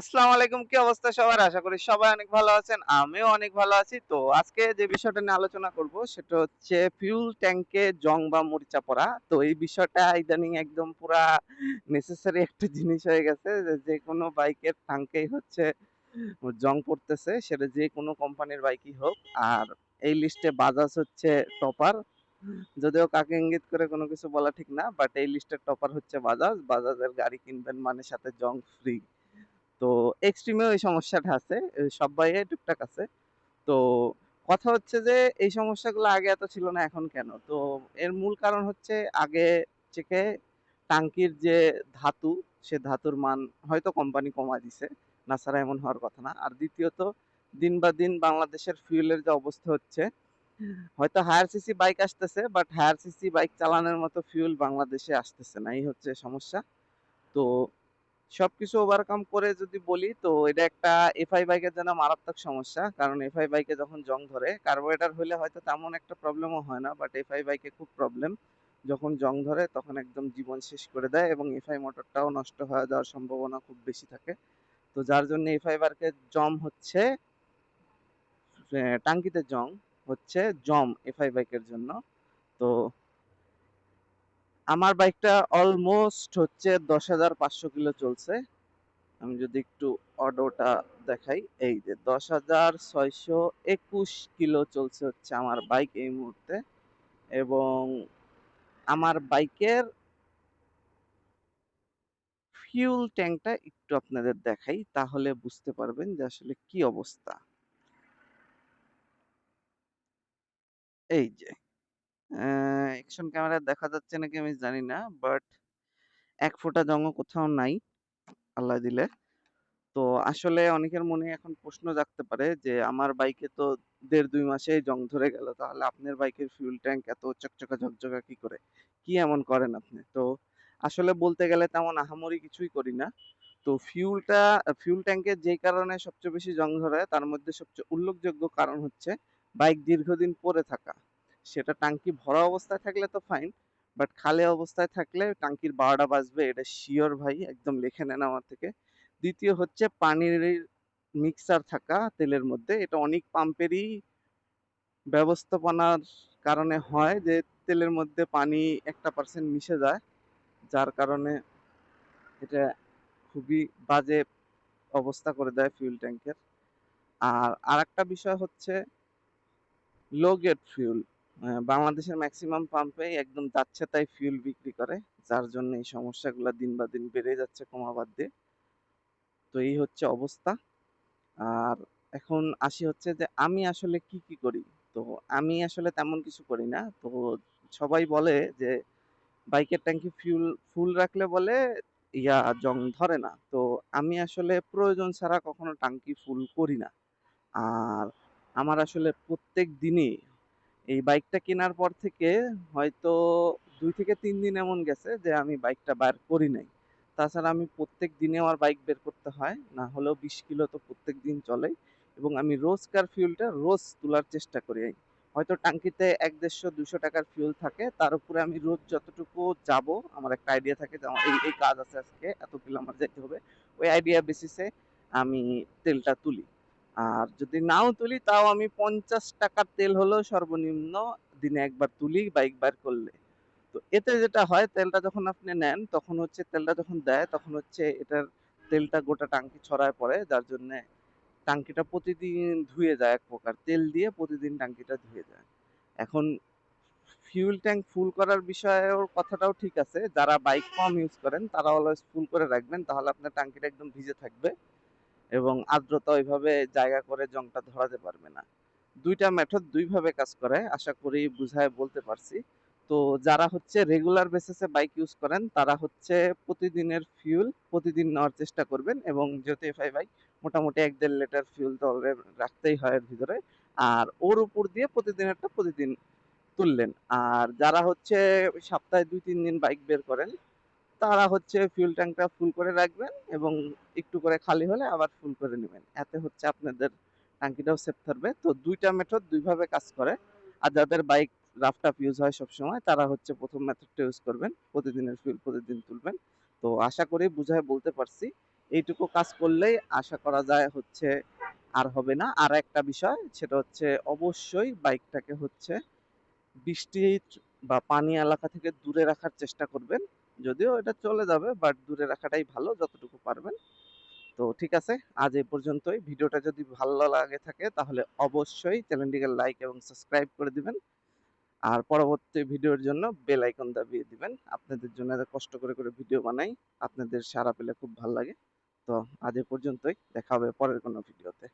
আসসালামু আলাইকুম, কি অবস্থা সবার? আশা করি সবাই অনেক ভালো আছেন, আমিও অনেক ভালো আছি। তো আজকে যে বিষয়টা নিয়ে আলোচনা করব, সেটা হচ্ছে ফিউল ট্যাঙ্কে জং বা মরিচা পড়া। তো এই বিষয়টা ইদানিং একদম পুরা নেসেসারি একটা জিনিস হয়ে গেছে যে কোনো বাইকের ট্যাঙ্কেই হচ্ছে জং পড়তেছে, সেটা যে কোনো কোম্পানির বাইকই হোক। আর এই লিস্টে বাজাজ হচ্ছে টপার যদিও কাকে ইঙ্গিত করে কোনো কিছু বলা ঠিক না বাট এই লিস্টের টপার হচ্ছে বাজাজ। বাজাজের গাড়ি কিনবেন মানে সাথে জং ফ্রি তো এক্সট্রিমেও এই সমস্যাটা আছে সব বাইকে টুকটাক আছে। তো কথা হচ্ছে যে, এই সমস্যাগুলো আগে এত ছিল না, এখন কেন? তো এর মূল কারণ হচ্ছে আগে থেকে টাঙ্কির যে ধাতু, সে ধাতুর মান হয়তো কোম্পানি কমা দিছে না ছাড়া এমন হওয়ার কথা না। আর দ্বিতীয়ত, দিন বা দিন বাংলাদেশের ফুয়েলের যে অবস্থা হচ্ছে, হয়তো হায়ার সিসি বাইক আসতেছে বাট হায়ার সিসি বাইক চালানোর মতো ফিউল বাংলাদেশে আসতেছে না। এই হচ্ছে সমস্যা। তো সবকিছু ওভারকাম করে যদি বলি, তো এটা একটা এফআই বাইকের জন্য মারাত্মক সমস্যা। কারণ এফআই বাইকে যখন জং ধরে কার্বোরেটর হলে হয়তো তেমন একটা প্রবলেমও হয় না বাট এফআই বাইকে খুব প্রবলেম যখন জং ধরে, তখন একদম জীবন শেষ করে দেয় এবং এফআই মোটরটাও নষ্ট হয়ে যাওয়ার সম্ভাবনা খুব বেশি থাকে। তো যার জন্য এফআই বাইকের জম হচ্ছে টাঙ্কিতে জং হচ্ছে জম এফআই বাইকের জন্য। তো আমার বাইকটা অলমোস্ট হচ্ছে দশ হাজার পাঁচশো কিলো চলছে। আমি যদি একটু অডোটা দেখাই, এই যে দশ হাজার ছয়শো একুশ কিলো চলছে হচ্ছে আমার বাইক এই মুহূর্তে। এবং আমার বাইকের ফিউল ট্যাঙ্কটা একটু আপনাদের দেখাই, তাহলে বুঝতে পারবেন যে আসলে কি অবস্থা। এই যে অ্যাকশন ক্যামেরা দেখা যাচ্ছে নাকি আমি জানি না বাট এক ফোঁটা জঙ্গ কোথাও নাই, আল্লাহ দিলে। তো আসলে অনেকের মনে এখন প্রশ্ন জাগতে পারে যে, আমার বাইকে তো দেড় দুই মাসে জং ধরে গেল, তাহলে আপনার বাইকের ফিউল ট্যাঙ্ক এত চকচকা ঝকঝকা কি করে? কি এমন করেন আপনি? তো আসলে বলতে গেলে তেমন আহামরি কিছুই করি না। তো ফিউলটা ফিউল ট্যাঙ্কের যে কারণে সবচেয়ে বেশি জং ধরে, তার মধ্যে সবচেয়ে উল্লেখযোগ্য কারণ হচ্ছে বাইক দীর্ঘদিন পরে থাকা। সেটা টাঙ্কি ভরা অবস্থায় থাকলে তো ফাইন বাট খালে অবস্থায় থাকলে টাঙ্কির বারোটা বাজবে, এটা শিওর ভাই, একদম লিখে নেন আমার থেকে। দ্বিতীয় হচ্ছে পানির মিক্সার থাকা তেলের মধ্যে, এটা অনেক পাম্পেরই ব্যবস্থাপনার কারণে হয় যে তেলের মধ্যে পানি একটা পার্সেন্ট মিশে যায়, যার কারণে এটা খুবই বাজে অবস্থা করে দেয় ফিউল ট্যাঙ্কের আর আরেকটা বিষয় হচ্ছে লো গেট ফুয়েল বাংলাদেশের ম্যাক্সিমাম পাম্পেই একদম যাচ্ছে তাই ফুয়েল বিক্রি করে, যার জন্য এই সমস্যাগুলো দিন বা দিন বেড়ে যাচ্ছে কমা বাদ দিয়ে তো এই হচ্ছে অবস্থা। আর এখন আসি হচ্ছে যে, আমি আসলে কি কি করি? তো আমি আসলে তেমন কিছু করি না। তো সবাই বলে যে, বাইকের ট্যাঙ্কি ফিউল ফুল রাখলে বলে, ইয়া জং ধরে না। তো আমি আসলে প্রয়োজন ছাড়া কখনো ট্যাঙ্কি ফুল করি না। আর আমার আসলে প্রত্যেক দিনই এই বাইকটা কেনার পর থেকে হয়তো দুই থেকে তিন দিন এমন গেছে যে আমি বাইকটা বার করি নাই। তাছাড়া আমি প্রত্যেক দিনে আমার বাইক বের করতে হয়, না হলেও বিশ কিলো তো প্রত্যেক দিন চলে এবং আমি রোজকার ফিউলটা রোজ তোলার চেষ্টা করি হয়তো টাঙ্কিতে এক দেড়শো, দুশো টাকার ফিউল থাকে, তার উপরে আমি রোজ যতটুকু যাব, আমার একটা আইডিয়া থাকে যে আমার এই এই কাজ আছে আজকে, এত কিলো আমার যেতে হবে। ওই আইডিয়া বেসিসে আমি তেলটা তুলি। আর যদি নাও তুলি, তাও আমি পঞ্চাশ টাকার তেল হলেও সর্বনিম্ন দিনে একবার তুলি বাইক বার করলে। তো এতে যেটা হয়, তেলটা যখন আপনি নেন, তখন হচ্ছে তেলটা যখন দেয়, তখন হচ্ছে এটার তেলটা গোটা টাঙ্কি ছড়ায় পড়ে, যার জন্য টাঙ্কিটা প্রতিদিন ধুয়ে যায় এক প্রকার। তেল দিয়ে প্রতিদিন টাঙ্কিটা ধুয়ে যায়। এখন ফিউল ট্যাঙ্ক ফুল করার বিষয়ের কথাটাও ঠিক আছে। যারা বাইক কম ইউজ করেন, তারা অলওয়েজ ফুল করে রাখবেন, তাহলে আপনার টাঙ্কিটা একদম ভিজে থাকবে। এবং আর্দ্রতা ওইভাবে জায়গা করে জংটা ধরাতে পারবে না। দুইটা মেথড দুইভাবে কাজ করে, আশা করি বুঝায় বলতে পারছি। তো যারা হচ্ছে রেগুলার বেসিসে বাইক ইউজ করেন, তারা হচ্ছে প্রতিদিনের ফিউল প্রতিদিন নেওয়ার চেষ্টা করবেন এবং যেহেতু এফআই বাইক মোটামুটি এক দেড় লিটার ফিউল তো রাখতেই হয় এর ভিতরে। আর ওর উপর দিয়ে প্রতিদিনেরটা প্রতিদিন তুললেন। আর যারা হচ্ছে সপ্তাহে দুই, তিন দিন বাইক বের করেন তারা হচ্ছে ফুয়েল ট্যাঙ্কটা ফুল করে রাখবেন এবং একটু করে খালি হলে আবার ফুল করে নেবেন। এতে হচ্ছে আপনাদের ট্যাঙ্কিটাও সেফ থাকবে। তো দুইটা মেথড দুইভাবে কাজ করে। আর যাদের বাইক রাফ টাফ ইউজ হয় সবসময়, তারা হচ্ছে প্রথম মেথডটা ইউজ করবেন। প্রতিদিনের ফিউল প্রতিদিন তুলবেন। তো আশা করি বুঝায় বলতে পারছি। এইটুকু কাজ করলেই আশা করা যায় হচ্ছে আর হবে না। আর একটা বিষয়, সেটা হচ্ছে অবশ্যই বাইকটাকে হচ্ছে বৃষ্টি বা পানি এলাকা থেকে দূরে রাখার চেষ্টা করবেন। যদিও এটা চলে যাবে বাট দূরে রাখাটাই ভালো যতটুকু পারবেন। তো ঠিক আছে, আজ এই পর্যন্তই। ভিডিওটা যদি ভালো লাগে থাকে, তাহলে অবশ্যই চ্যানেলটিকে লাইক এবং সাবস্ক্রাইব করে দিবেন। আর পরবর্তী ভিডিওর জন্য বেল আইকন দাবিয়ে দিবেন। আপনাদের জন্য কষ্ট করে করে ভিডিও বানাই, আপনাদের সারা পেলে খুব ভালো লাগে। তো আজ এ পর্যন্তই। দেখা হবে পরের কোনো ভিডিওতে।